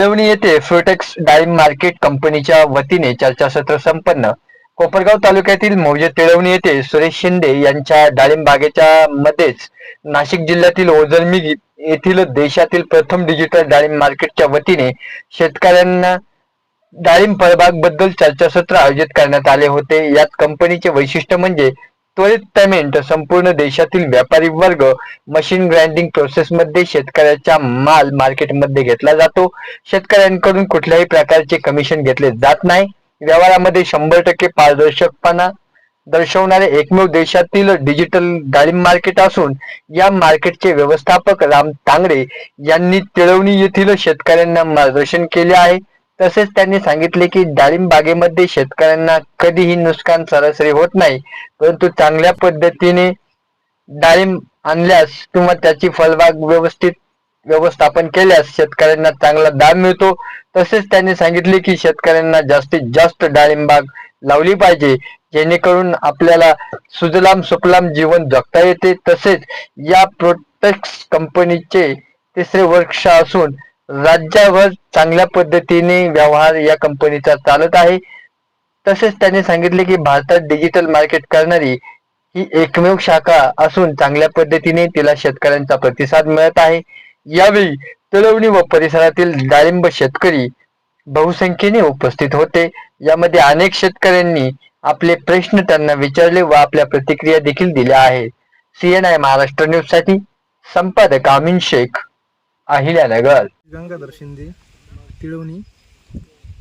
देवणी येथे फ्रुटेक्स डाळिंब मार्केट कंपनीच्या वतीने चर्चासत्र संपन्न. कोपरगाव तालुक्यातील मौजे तिळवणी येथे सुरेश शिंदे यांच्या डाळिंब बागेच्या मध्येच नाशिक जिल्ह्यातील ओझरमी येथील देशातील प्रथम डिजिटल डाळिंब मार्केटच्या वतीने शेतकऱ्यांना डाळिंब फळबागबद्दल चर्चासत्र आयोजित करण्यात आले होते. यात कंपनीचे वैशिष्ट्य म्हणजे त्वरित पेमेंट संपूर्ण देशातील व्यापारी वर्ग मशीन ग्राइंडिंग प्रोसेस मध्ये शेतकऱ्याचा माल मार्केटमध्ये घेतला जातो. शेतकऱ्यांकडून कुठल्याही प्रकारचे कमिशन घेतले जात नाही. व्यवहारामध्ये शंभर टक्के पारदर्शकपणा दर्शवणारे एकमेव देशातील डिजिटल डाळिंब मार्केट असून या मार्केटचे व्यवस्थापक राम तांगडे यांनी तिळवणी येथील शेतकऱ्यांना मार्गदर्शन केले आहे. तसेच त्यांनी सांगितले की डाळिंब बागेमध्ये शेतकऱ्यांना कधीही नुकसान सरासरी होत नाही. परंतु चांगल्या पद्धतीने डाळिंब आणल्यास किंवा त्याची फळबाग व्यवस्थित व्यवस्थापन केल्यास शेतकऱ्यांना चांगला दाम मिळतो. तसेच त्यांनी सांगितले की शेतकऱ्यांना जास्तीत जास्त डाळिंबाग लावली पाहिजे जेणेकरून आपल्याला सुजलाम सुफलाम जीवन जगता येते. तसेच या प्रोटेक्स कंपनीचे तिसरे वर्ष असून राज्यावर चांगल्या पद्धतीने व्यवहार या कंपनीचा चालत आहे. तसेच त्यांनी सांगितले की भारतात डिजिटल मार्केट करणारी ही एकमेव शाखा असून चांगल्या पद्धतीने तिला शेतकऱ्यांचा प्रतिसाद मिळत आहे. यावेळी तळवणी व परिसरातील डाळिंब शेतकरी बहुसंख्येने उपस्थित होते. यामध्ये अनेक शेतकऱ्यांनी आपले प्रश्न त्यांना विचारले व आपल्या प्रतिक्रिया देखील दिल्या आहेत. सीएनआय महाराष्ट्र न्यूजसाठी संपादक अमीन शेख. अहिल्यानगर. गंगाधर शिंदे तिळवणी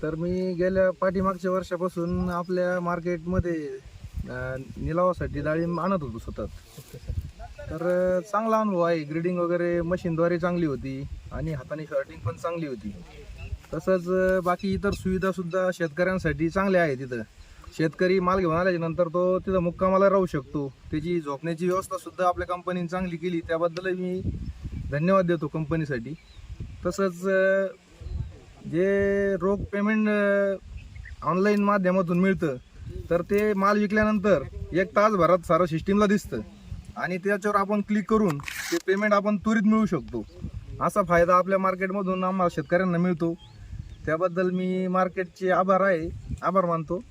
तर मी गेल्या पाठीमागच्या वर्षापासून आपल्या मार्केटमध्ये निलावासाठी डाळिंब आणत होतो सतत. तर चांगला अनुभव आहे. ग्रेडिंग वगैरे मशीनद्वारे चांगली होती आणि हाताने शॉर्टिंग पण चांगली होती. तसंच बाकी इतर सुविधा सुद्धा शेतकऱ्यांसाठी चांगल्या आहेत तिथं शेतकरी माल घेऊन आल्याच्यानंतर तो तिथं मुक्कामाला राहू शकतो. त्याची झोपण्याची व्यवस्था सुद्धा आपल्या कंपनीने चांगली केली. त्याबद्दल मी धन्यवाद देतो कंपनीसाठी. तसंच जे रोख पेमेंट ऑनलाईन माध्यमातून मिळतं तर ते माल विकल्यानंतर एक तासभरात सारं सिस्टीमला दिसतं. आणि त्याच्यावर आपण क्लिक करून ते पेमेंट आपण त्वरित मिळू शकतो. असा फायदा आपल्या मार्केटमधून आम्हाला शेतकऱ्यांना मिळतो. त्याबद्दल मी मार्केटचे आभार आहे आभार मानतो.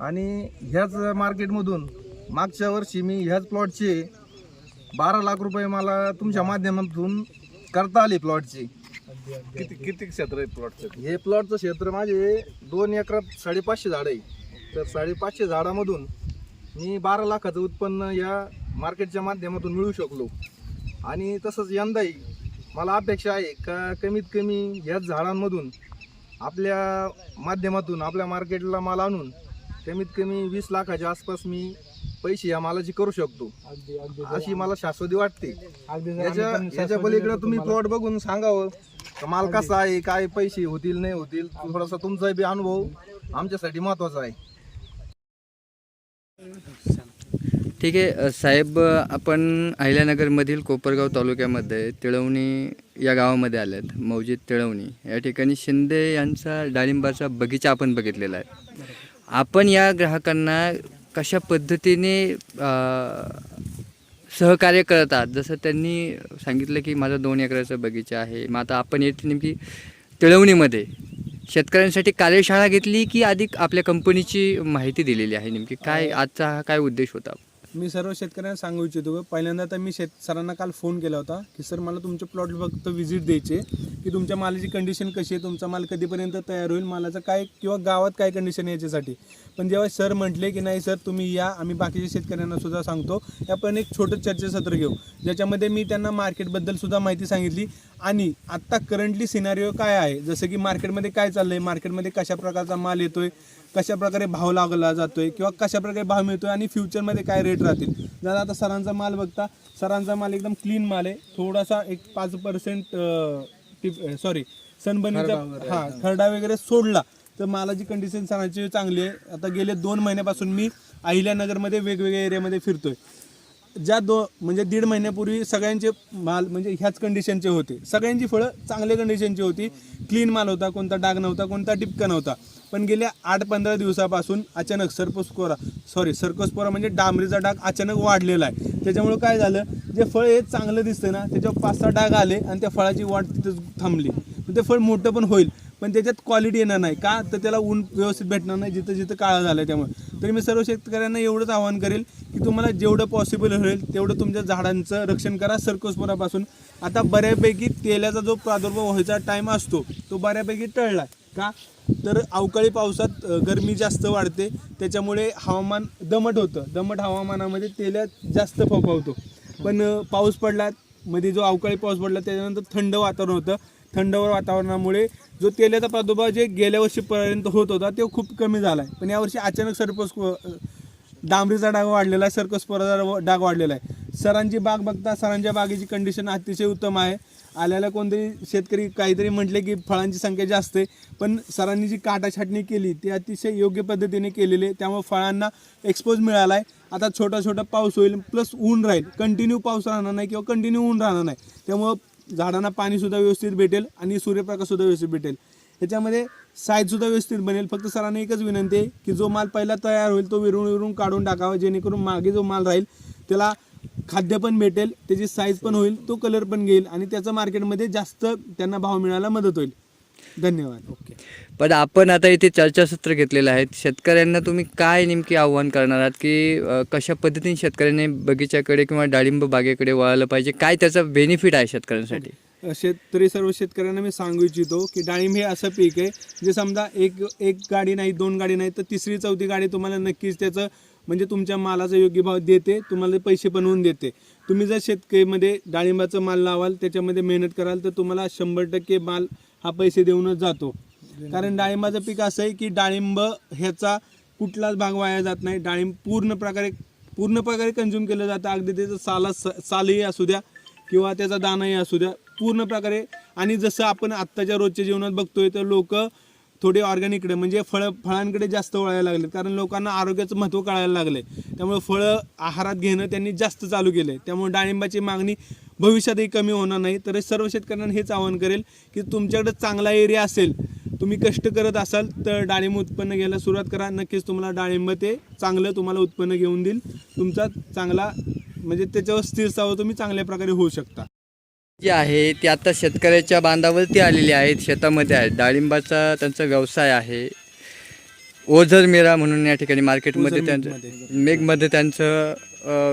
आणि ह्याच मार्केटमधून मागच्या वर्षी मी ह्याच प्लॉटचे बारा लाख रुपये मला तुमच्या माध्यमातून करता आले प्लॉटचे किती किती क्षेत्र आहे प्लॉटचं हे प्लॉटचं क्षेत्र माझे दोन एकरात साडेपाचशे झाड आहे. तर साडेपाचशे झाडामधून मी बारा लाखाचं उत्पन्न या मार्केटच्या माध्यमातून मिळू शकलो. आणि तसंच यंदाही मला अपेक्षा आहे का कमीत कमी ह्याच झाडांमधून आपल्या माध्यमातून आपल्या मार्केटला माल आणून कमीत कमी वीस लाखाच्या आसपास मी पैसे या मालाची करू शकतो. अशी मला शाश्वती वाटते. याच्या याच्या पलीकडे तुम्ही प्लॉट बघून सांगावं. का माल कसा आहे काय पैसे होतील नाही होतील थोडासा तुमचा बी अनुभव आमच्यासाठी महत्त्वाचा आहे. ठीक आहे अ, साहेब अ, आपण अहिल्यानगरमधील कोपरगाव तालुक्यामध्ये तिळवणी या गावामध्ये आल्यात मौजिद तिळवणी. या ठिकाणी शिंदे यांचा डाळिंबाचा बगीचा आपण बघितलेला आहे. आपण या ग्राहकांना कशा पद्धतीने सहकार्य करत आहात जसं त्यांनी सांगितलं की माझा दोन एकराचा बगीचा आहे. मग आता आपण येथे नेमकी तिळवणीमध्ये शेतकऱ्यांसाठी कार्यशाळा घेतली की अधिक आपल्या कंपनीची माहिती दिलेली आहे नेमकी? काय आजचा हा काय उद्देश होता? मी सर्व शेतकऱ्यांना सांगू इच्छितो पहिल्यांदा तर मी शेत सरांना काल फोन केला होता की सर मला तुमचे प्लॉट फक्त व्हिजिट द्यायचे की तुमच्या मालाची कंडिशन कशी आहे? तुमचा माल कधीपर्यंत तयार होईल? मालाचं काय किंवा गावात काय कंडिशन आहे याच्यासाठी? पण जेव्हा सर म्हटले की नाही सर तुम्ही या. आम्ही बाकीच्या शेतकऱ्यांना सुद्धा सांगतो. आपण एक छोटं चर्चासत्र घेऊ. ज्याच्यामध्ये मी त्यांना मार्केटबद्दल सुद्धा माहिती सांगितली. आणि आत्ता करंटली सिनारिओ काय आहे? जसं की मार्केटमध्ये काय चाललं आहे मार्केटमध्ये कशा प्रकारचा माल येतोय? कशा प्रकारे भाव लागला जातोय किंवा कशा प्रकारे भाव मिळतोय आणि फ्युचरमध्ये काय रेट राहतील? जर आता सरांचा माल बघता सरांचा माल एकदम क्लीन माल आहे. थोडासा एक पाच पर्सेंट सॉरी सनबनीचा हा खरडा वगैरे सोडला तर मालाची कंडिशन सरांची चांगली आहे. आता गेले दोन महिन्यापासून मी अहिल्यानगरमध्ये वेगवेगळ्या एरियामध्ये फिरतोय. ज्या दो म्हणजे दीड महिन्यापूर्वी सगळ्यांचे माल म्हणजे ह्याच कंडिशनचे होते. सगळ्यांची फळं चांगल्या कंडिशनची होती. क्लीन माल होता कोणता डाग नव्हता कोणता टिपका नव्हता. पण गेल्या आठ पंधरा दिवसापासून अचानक सर्पस्कोरा सॉरी सर्कोस्पोरा म्हणजे डांबरीचा डाग अचानक वाढलेला आहे. त्याच्यामुळे काय झालं जे फळ हे चांगलं दिसतं ना त्याच्यावर पाच सहा डाग आले आणि त्या फळाची वाढ तिथं थांबली. ते फळ मोठं पण होईल. पण त्याच्यात क्वालिटी येणार नाही. का? तर त्याला ऊन व्यवस्थित भेटणार नाही जिथं जिथं काळा झाला त्यामुळे. तरी मी सर्व शेतकऱ्यांना एवढंच आवाहन करेल की तुम्हाला जेवढं पॉसिबल होईल तेवढं तुमच्या झाडांचं रक्षण करा सरकोसपुरापासून आता बऱ्यापैकी तेलाचा जो प्रादुर्भाव व्हायचा टाईम असतो तो बऱ्यापैकी टळला का? तर अवकाळी पावसात गरमी जास्त वाढते. त्याच्यामुळे हवामान दमट होतं. दमट हवामानामध्ये तेल्या जास्त फोफावतो. पण पाऊस पडला मध्ये जो अवकाळी पाऊस पडला त्याच्यानंतर थंड वातावरण होतं. थंडवर वातावरणामुळे जो तेलाचा प्रादुर्भाव जे गेल्या वर्षीपर्यंत होत होता तो खूप कमी झाला आहे पण यावर्षी अचानक सर्पस डांबरीचा डाग वाढलेला आहे सर्कस्पोराचा डाग वाढलेला आहे. सरांची बाग बघता सरांच्या बागेची कंडिशन अतिशय उत्तम आहे. आल्याला कोणतरी शेतकरी काहीतरी म्हटले की फळांची संख्या जास्त आहे पण सरांनी जी काटा छाटणी केली ती अतिशय योग्य पद्धतीने केलेली आहे. त्यामुळे फळांना एक्सपोज मिळाला आहे आता छोटा छोटा पाऊस होईल प्लस ऊन राहील. कंटिन्यू पाऊस राहणार नाही किंवा कंटिन्यू ऊन राहणार नाही. त्यामुळं झाडांना पाणीसुद्धा व्यवस्थित भेटेल आणि सूर्यप्रकाशसुद्धा व्यवस्थित भेटेल. याच्यामध्ये साईजसुद्धा व्यवस्थित बनेल. फक्त सरांना एकच विनंती आहे की जो माल पहिला तयार होईल तो विरून विरून काढून टाकावा जेणेकरून मागे जो माल राहील त्याला खाद्य पण भेटेल त्याची साईज पण होईल तो कलर पण घेईल आणि त्याचा मार्केटमध्ये जास्त त्यांना भाव मिळायला मदत होईल. धन्यवाद. ओके. पण आपण आता इथे चर्चासत्र घेतलेलं आहे. शेतकऱ्यांना तुम्ही काय नेमकी आव्हान करणार आहात की अ, कशा पद्धतीने शेतकऱ्यांनी बगीच्याकडे किंवा डाळिंब बागेकडे वळायला पाहिजे? काय त्याचा बेनिफिट आहे शेतकऱ्यांसाठी? शेतकरी सर्व शेतकऱ्यांना मी सांगू इच्छितो की डाळिंब हे असं पीक आहे जे समजा एक एक गाडी नाही दोन गाडी नाही तर तिसरी चौथी गाडी तुम्हाला नक्कीच त्याचं म्हणजे तुमच्या मालाचा योग्य भाव देते तुम्हाला पैसे बनवून देते. तुम्ही जर शेतकरीमध्ये डाळिंबाचा माल लावाल त्याच्यामध्ये मेहनत कराल तर तुम्हाला शंभर टक्के माल हा पैसे देऊनच जातो. कारण डाळिंबाचं पीक असं आहे की डाळिंब ह्याचा कुठलाच भाग वाया जात नाही. डाळिंब पूर्ण प्रकारे पूर्ण प्रकारे कंझ्युम केलं जातं. अगदी त्याचं साला सालही असू द्या किंवा त्याचा दानाही असू द्या. पूर्ण प्रकारे आणि जसं आपण आत्ताच्या रोजच्या जीवनात बघतोय तर लोक थोडे ऑर्गॅनिकडे म्हणजे फळ फळांकडे जास्त वळायला लागले. कारण लोकांना आरोग्याचं महत्त्व कळायला लागले त्यामुळे फळं आहारात घेणं त्यांनी जास्त चालू केलं आहे त्यामुळे डाळिंबाची मागणी भविष्यातही कमी होणार नाही. तर सर्व शेतकऱ्यांना हेच आवाहन करेल की तुमच्याकडे चांगला एरिया असेल तुम्ही कष्ट करत असाल तर डाळिंब उत्पन्न घ्यायला सुरुवात करा. नक्कीच तुम्हाला डाळिंब ते चांगलं तुम्हाला उत्पन्न घेऊन देईल. तुमचा चांगला म्हणजे त्याच्यावर स्थिरस्थावर तुम्ही चांगल्या प्रकारे होऊ शकता. जे आहे ते आता शेतकऱ्याच्या बांधावरती आलेले आहेत शेतामध्ये आहेत. डाळिंबाचा त्यांचा व्यवसाय आहे. ओझर मेरा म्हणून या ठिकाणी मार्केटमध्ये त्यांचं मेघमध्ये. त्यांचं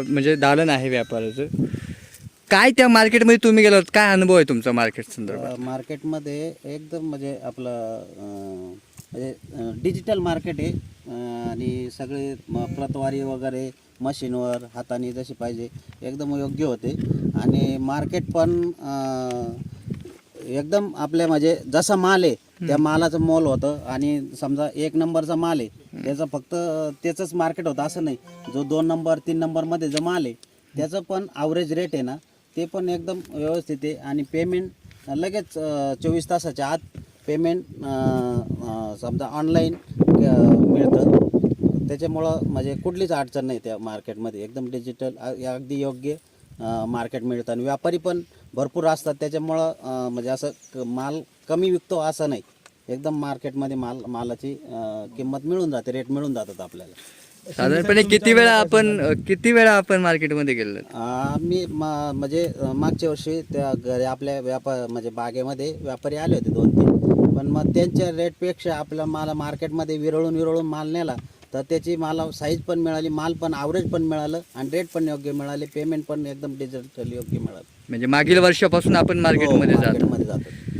म्हणजे दालन आहे व्यापाराचं. काय त्या मार्केटमध्ये तुम्ही गेला होता काय अनुभव आहे तुमचा मार्केट संदर्भात? मार्केटमध्ये एकदम म्हणजे आपलं अ, म्हणजे डिजिटल मार्केट आहे. अ, आणि सगळे म- प्रतवारी वगैरे मशीनवर हाताने जशी पाहिजे एकदम योग्य होते. आणि मार्केट पण अ, एकदम आपल्या म्हणजे जसा माल आहे त्या मालाचं मोल होतं. आणि समजा एक नंबरचा माल आहे त्याचं फक्त त्याचंच मार्केट होतं असं नाही. जो दोन नंबर तीन नंबरमध्ये जो माल आहे त्याचं पण ॲव्हरेज रेट आहे ना. ते पण एकदम व्यवस्थित आहे. आणि पेमेंट लगेच चोवीस तासाच्या आत पेमेंट समजा ऑनलाईन मिळतं. त्याच्यामुळं म्हणजे कुठलीच अडचण नाही त्या मार्केटमध्ये एकदम डिजिटल अगदी योग्य मार्केट मिळतं. आणि व्यापारी पण भरपूर असतात. त्याच्यामुळं म्हणजे असं क- माल कमी विकतो असं नाही. एकदम मार्केटमध्ये माल मालाची किंमत मिळून जाते. रेट मिळून जातात आपल्याला. साधारणपणे किती वेळा आपण किती वेळा आपण मार्केटमध्ये गेलो मी म- म्हणजे मागच्या वर्षी त्या घरी आपल्या व्यापार म्हणजे बागेमध्ये व्यापारी आले होते दोन तीन. पण मग त्यांच्या रेटपेक्षा आपला माल मार्केटमध्ये विरळून विरळून माल नेला तर त्याची मला साईज पण मिळाली माल पण ॲव्हरेज पण मिळालं आणि रेट पण योग्य मिळाले पेमेंट पण एकदम डिजिटल योग्य मिळालं. म्हणजे मागील वर्षापासून आपण मार्केटमध्ये हो, मार्केटमध्ये जातो